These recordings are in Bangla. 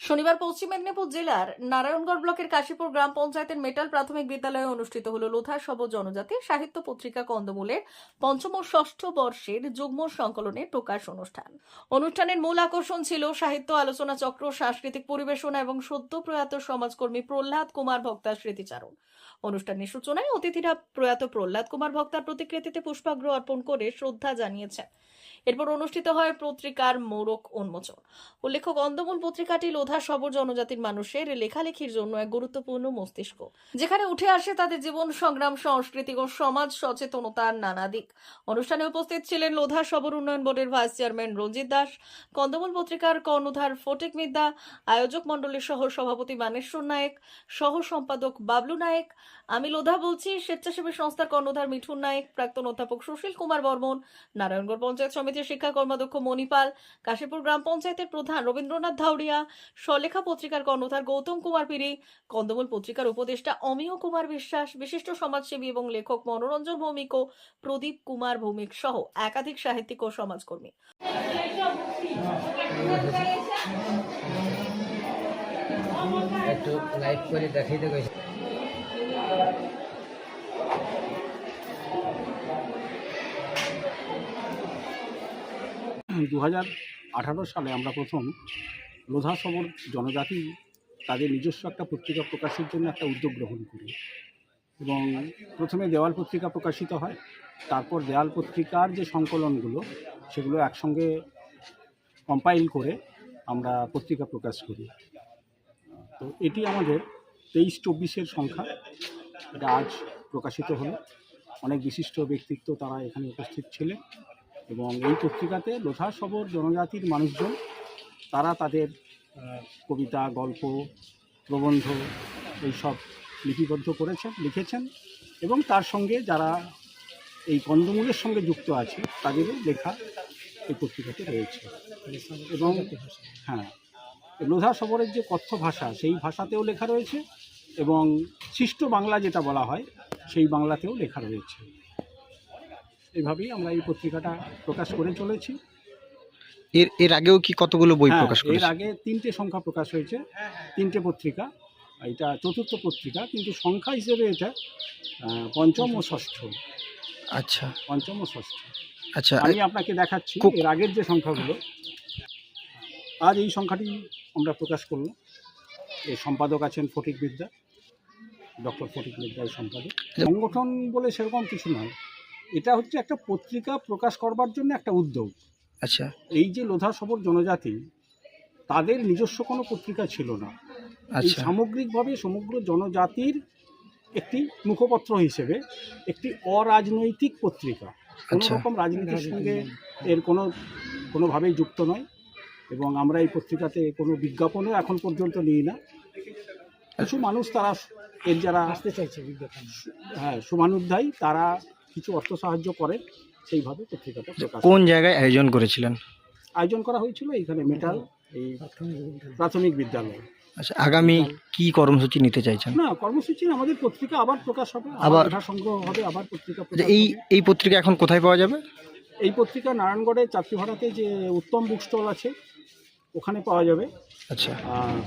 শনিবার পশ্চিম মেদিনীপুর জেলার নারায়ণগড় ব্লকের কাশীপুর গ্রাম পঞ্চায়েতের মেটাল প্রাথমিক বিদ্যালয়ে অনুষ্ঠিত হল লোধা সব জনজাতি সাহিত্য পত্রিকা কন্দমূলের পঞ্চম ও ষষ্ঠ বর্ষের যুগ্ম সংকলনের প্রকাশ অনুষ্ঠান। অনুষ্ঠানের মূল আকর্ষণ ছিল সাহিত্য আলোচনা চক্র, সাংস্কৃতিক পরিবেশনা এবং সদ্য প্রয়াত সমাজকর্মী প্রহ্লাদ কুমার ভক্তার স্মৃতিচারণ। অনুষ্ঠানের সূচনায় অতিথিরা প্রয়াত প্রহ্লাদ কুমার ভক্তার প্রতিকৃতিতে পুষ্পাগ্র অর্পণ করে শ্রদ্ধা জানিয়েছেন। এরপর অনুষ্ঠিত হয় পত্রিকার মোড়ক উন্মোচন। উল্লেখ্য, কন্দমূল পত্রিকাটি লোধা সবর জনজাতির মানুষের লেখালেখির জন্য এক গুরুত্বপূর্ণ মস্তিষ্ক, যেখানে উঠে আসে তাদের জীবন, সংগ্রাম, সংস্কৃতি ও সমাজ সচেতনতার নানা দিক। অনুষ্ঠানে উপস্থিত ছিলেন লোধা সবর উন্নয়ন বোর্ডের ভাইস চেয়ারম্যান রঞ্জিত দাস, কন্দমূল পত্রিকার কর্ণধার ফটিক মিদ্যা আয়োজক মণ্ডলীর সহ সভাপতি মানেশ্বর নায়েক সহ সম্পাদক বাবলু নায়েক। আমি লোধা বলছি, স্বেচ্ছাসেবী সংস্থার কর্ণধার মিঠুন নায়েক, প্রাক্তন অধ্যাপক সুশীল কুমার বর্মন, নারায়ণগড় পঞ্চায়েত সমিতির শিক্ষা কর্মাধ্যক্ষ মণিপাল, কাশীপুর গ্রাম পঞ্চায়েতের প্রধান রবীন্দ্রনাথ ধাউরিয়া স্বলেখা পত্রিকার কর্ণধার গৌতম কুমার পিরি কন্দমূল পত্রিকার উপদেষ্টা অমিয় কুমার বিশ্বাস বিশিষ্ট সমাজসেবী এবং লেখক মনোরঞ্জন ভৌমিক ও প্রদীপ কুমার ভৌমিক সহ একাধিক সাহিত্যিক ও সমাজকর্মী। একটু লাইভ করে দেখাইতে গেছে দু হাজার আঠারো সালে আমরা প্রথম লোধা সবর জনজাতি তাদের নিজস্ব একটা পত্রিকা প্রকাশের জন্য একটা উদ্যোগ গ্রহণ করি এবং প্রথমে দেওয়াল পত্রিকা প্রকাশিত হয়, তারপর দেওয়াল পত্রিকার যে সংকলনগুলো সেগুলো একসঙ্গে কম্পাইল করে আমরা পত্রিকা প্রকাশ করি। তো এটি আমাদের তেইশ চব্বিশের সংখ্যা। এটা আজ প্রকাশিত হলো। অনেক বিশিষ্ট ব্যক্তিত্ব তারা এখানে উপস্থিত ছিলেন এবং এই পত্রিকাতে লোধা সবর জনজাতির মানুষজন তারা তাদের কবিতা, গল্প, প্রবন্ধ এইসব লিপিবদ্ধ করেছেন, লিখেছেন এবং তার সঙ্গে যারা এই কন্দমূলের সঙ্গে যুক্ত আছে, তাদেরও লেখা এই পত্রিকাতে রয়েছে এবং হ্যাঁ লোধা সবরের যে কথ্য ভাষা, সেই ভাষাতেও লেখা রয়েছে এবং সৃষ্ট বাংলা যেটা বলা হয়, সেই বাংলাতেও লেখা রয়েছে। এইভাবেই আমরা এই পত্রিকাটা প্রকাশ করে চলেছি। এর এর আগেও কি কতগুলো বই হ্যাঁ, প্রকাশ এর আগে তিনটে সংখ্যা প্রকাশ হয়েছে তিনটে পত্রিকা এটা চতুর্থ পত্রিকা কিন্তু সংখ্যা হিসেবে এটা পঞ্চম ও ষষ্ঠ। আচ্ছা। পঞ্চম ও ষষ্ঠ। আচ্ছা আমি আপনাকে দেখাচ্ছি এর আগের যে সংখ্যাগুলো আজ এই সংখ্যাটি আমরা প্রকাশ করলাম। এর সম্পাদক আছেন ফটিক বিদ্যা ডক্টর ফটিক বিদ্যা এই সম্পাদক। সংগঠন বলে সেরকম কিছু নয়। এটা হচ্ছে একটা পত্রিকা প্রকাশ করবার জন্য একটা উদ্যোগ। আচ্ছা। এই যে লোধা সবর জনজাতি তাদের নিজস্ব কোনো পত্রিকা ছিল না। এই আচ্ছা। সামগ্রিকভাবে সমগ্র জনজাতির একটি মুখপত্র হিসেবে একটি অরাজনৈতিক পত্রিকা। কোনো আচ্ছা। রকম রাজনীতির সঙ্গে এর কোনো কোনোভাবেই যুক্ত নয় এবং আমরা এই পত্রিকাতে কোনো বিজ্ঞাপনও এখন পর্যন্ত নিই না। কিছু মানুষ তারা এর যারা আসতে চাইছে বিজ্ঞাপন। হ্যাঁ শুভানুধ্যায়ী তারা কিছু অর্থ সাহায্য করেন সেইভাবে পত্রিকাটা কোন জায়গায় আয়োজন করেছিলেন? আয়োজন করা হয়েছিল এইখানে মেটাল এই প্রাথমিক বিদ্যালয়। আচ্ছা আগামী কি কর্মসূচি নিতে চাইছেন? না কর্মসূচি আমাদের পত্রিকা আবার প্রকাশ হবে আবার- সংগ্রহ হবে আবার পত্রিকা আচ্ছা, প্রকাশ এই এই পত্রিকা এখন কোথায় পাওয়া যাবে? এই পত্রিকা নারায়ণগড়ে চাকরিভাড়াতে যে উত্তম বুক স্টল আছে ওখানে পাওয়া যাবে। আচ্ছা। আর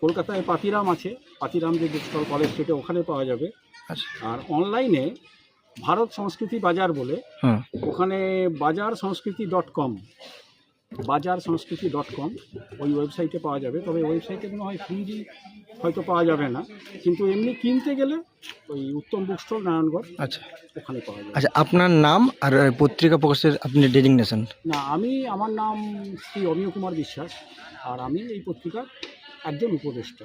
কলকাতায় পাতিরাম আছে পাতিরাম যে বুক স্টল কলেজ স্ট্রিটে ওখানে পাওয়া যাবে। আচ্ছা। আর অনলাইনে ভারত সংস্কৃতি বাজার বলে ওখানে বাজার সংস্কৃতি ডট কম বাজার সংস্কৃতি ডট কম ওই ওয়েবসাইটে পাওয়া যাবে। তবে ওয়েবসাইটে মনে হয় ফ্রি হয়তো পাওয়া যাবে না। কিন্তু এমনি কিনতে গেলে ওই উত্তম বুক স্টল নারায়ণগড় আচ্ছা। ওখানে পাওয়া যাবে। আচ্ছা আপনার নাম আর পত্রিকা প্রকাশের আপনি ডেজিগনেশন না আমি আমার নাম শ্রী অমিয় কুমার বিশ্বাস আর আমি এই পত্রিকার একজন উপদেষ্টা।